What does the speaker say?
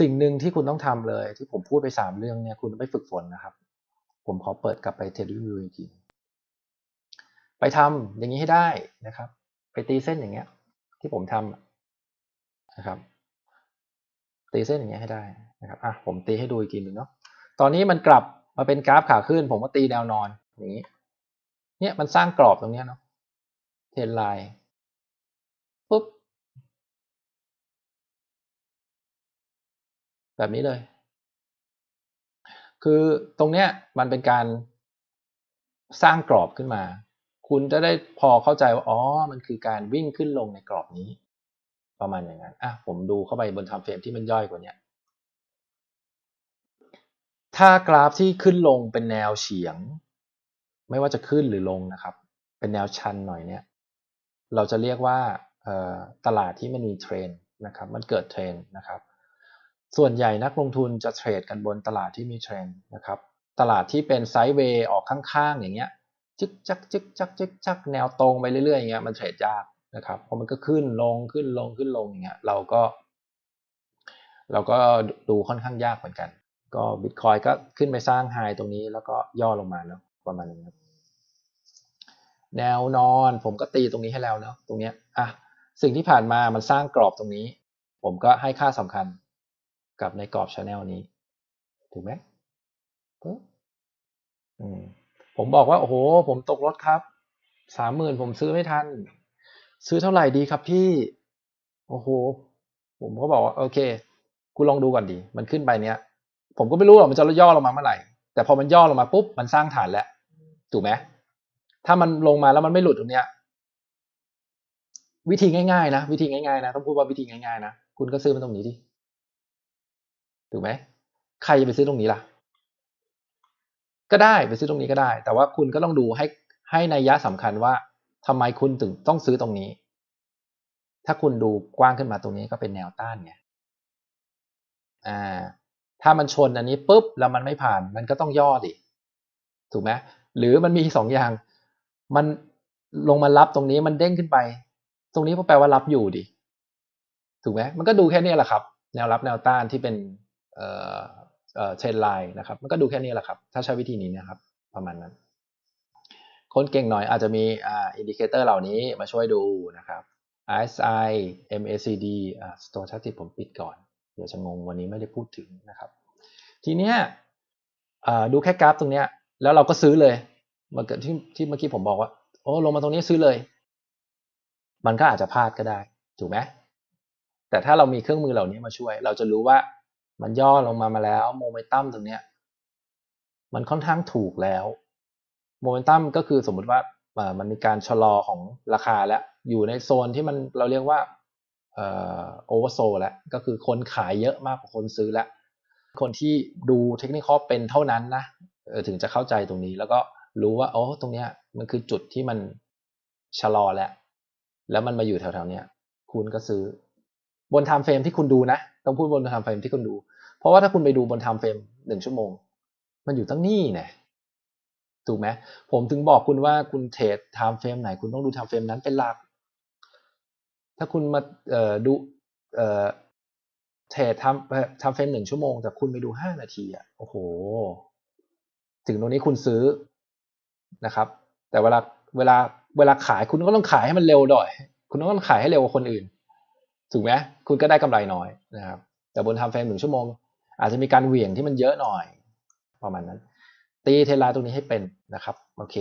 สิ่งหนึ่งที่คุณต้องทำเลย ที่ผมพูดไปสามเรื่องเนี่ยคุณไม่ฝึกฝนนะครับ ผมขอเปิดกลับไปเทรดวิวจริงๆไปทำอย่างนี้ให้ได้นะครับ ไปตีเส้นอย่างเงี้ย ที่ผมทำนะครับ ตีเส้นอย่างเงี้ยให้ได้นะครับอะผมตีให้ดูอีกทีหนึ่งเนาะตอนนี้มันกลับมาเป็นกราฟขาขึ้น ผมก็ตีแนวนอนอย่างนี้ เนี่ยมันสร้างกรอบตรงเนี้ยเนาะเทรนไลน์ปุ๊บ แบบนี้เลย คือตรงเนี้ยมันเป็นการสร้างกรอบขึ้นมา คุณจะได้พอเข้าใจว่าอ๋อมันคือการวิ่งขึ้นลงในกรอบนี้ ประมาณอย่างนั้นอะผมดูเข้าไปบนทำเฟรมที่มันย่อยกว่านี้ถ้ากราฟที่ขึ้นลงเป็นแนวเฉียง ไม่ว่าจะขึ้นหรือลงนะครับ เป็นแนวชันหน่อยเนี่ย เราจะเรียกว่าตลาดที่มันมีเทรนนะครับ มันเกิดเทรนนะครับ ส่วนใหญ่นักลงทุนจะเทรดกันบนตลาดที่มีเทรนด์นะครับ ตลาดที่เป็นไซด์เวย์ออกข้างๆ อย่างเงี้ยจึกจักจึกจักจึกจักแนวตรงไปเรื่อยๆอย่างเงี้ยมันเทรดยากนะครับเพราะมันก็ขึ้นลงขึ้นลงขึ้นลงอย่างเงี้ยเราก็ เราก็ดูค่อนข้างยากเหมือนกัน ก็บิตคอยก็ขึ้นไปสร้างไฮตรงนี้แล้วก็ย่อลงมาแล้วประมาณนี้ครับแนวนอนผมก็ตีตรงนี้ให้แล้วเนาะตรงเนี้ยอะสิ่งที่ผ่านมามันสร้างกรอบตรงนี้ ผมก็ให้ค่าสำคัญ กับในกรอบชาแนลนี้ ถูกไหมผมบอกว่า โอ้โห ผมตกรถครับสามหมื่นผมซื้อไม่ทัน ซื้อเท่าไหร่ดีครับพี่ โอ้โห ผมก็บอกว่า โอเคคุณลองดูก่อนดี มันขึ้นไปเนี้ย ผมก็ไม่รู้หรอกมันจะย่อลงมาเมื่อไหร่ แต่พอมันย่อลงมาปุ๊บ มันสร้างฐานแล้ว ถูกไหมถ้ามันลงมาแล้วมันไม่หลุดตรงเนี้ย วิธีง่ายๆนะ วิธีง่ายๆนะ ต้องพูดว่าวิธีง่ายๆนะ คุณก็ซื้อมันตรงนี้ดิ ถูกไหมใครจะไปซื้อตรงนี้ล่ะ ก็ได้ไปซื้อตรงนี้ก็ได้ แต่ว่าคุณก็ต้องดูให้ให้นัยยะสำคัญว่าทำไมคุณถึงต้องซื้อตรงนี้ ถ้าคุณดูกว้างขึ้นมาตรงนี้ก็เป็นแนวต้านไงอ่า ถ้ามันชนอันนี้ปุ๊บแล้วมันไม่ผ่าน มันก็ต้องย่อดิถูกไหมหรือมันมีสองอย่าง มันลงมารับตรงนี้มันเด้งขึ้นไป ตรงนี้ก็แปลว่ารับอยู่ดิถูกไหมมันก็ดูแค่นี้แหละครับ แนวรับแนวต้านที่เป็น เอ่อเทรนไลน์นะครับ มันก็ดูแค่นี้แหละครับ ถ้าใช้วิธีนี้นะครับ ประมาณนั้น คนเก่งหน่อยอาจจะมีอ่าอินดิเคเตอร์เหล่านี้มาช่วยดูนะครับ RSI MACD อ่า Stochastic ผมปิดก่อน เดี๋ยวจะงงวันนี้ไม่ได้พูดถึงนะครับ ทีเนี้ยดูแค่กราฟตรงเนี้ย แล้วเราก็ซื้อเลยมาเกิดที่ที่เมื่อกี้ผมบอกว่า โอ้ลงมาตรงนี้ซื้อเลย มันก็อาจจะพลาดก็ได้ ถูกไหมแต่ถ้าเรามีเครื่องมือเหล่านี้มาช่วย เราจะรู้ว่า มันย่อลงมามาแล้วโมเมนตัมตรงเนี้ยมันค่อนข้างถูกแล้วโมเมนตัมก็คือสมมุติว่ามันมีการชะลอของราคาแล้วอยู่ในโซนที่มันเราเรียกว่าโอเวอร์โซแล้วก็คือคนขายเยอะมากกว่าคนซื้อแล้ว คนที่ดูเทคนิคเป็นเท่านั้นนะถึงจะเข้าใจตรงนี้แล้วก็รู้ว่าโอ้ตรงเนี้ยมันคือจุดที่มันชะลอแล้ว แล้วมันมาอยู่แถวๆเนี้ยคุณก็ซื้อบนไทม์เฟรมที่คุณดูนะ ต้องพูดบนไทม์เฟรมที่คุณดู เพราะว่าถ้าคุณไปดูบนไทม์เฟรมหนึ่งชั่วโมง มันอยู่ตั้งนี่นี่ยถูกไหมผมถึงบอกคุณว่าคุณเทรดไทม์เฟรมไหนคุณต้องดูไทม์เฟรมนั้นเป็นหลัก ถ้าคุณมาดูเทรดทำทำเฟรมหนึ่งชั่วโมง แต่คุณไปดูห้านาทีอะโอ้โห ถึงตรงนี้คุณซื้อนะครับ แต่เวลาเวลาเวลาขายคุณก็ต้องขายให้มันเร็วหน่อย คุณต้องขายให้เร็วกว่าคนอื่น ถูกไหมคุณก็ได้กำไรน้อยนะครับ แต่บนทำเฟรมหนึ่งชั่วโมง อาจจะมีการเหวี่ยงที่มันเยอะหน่อยประมาณนั้น ตีเทลาตรงนี้ให้เป็นนะครับ โอเค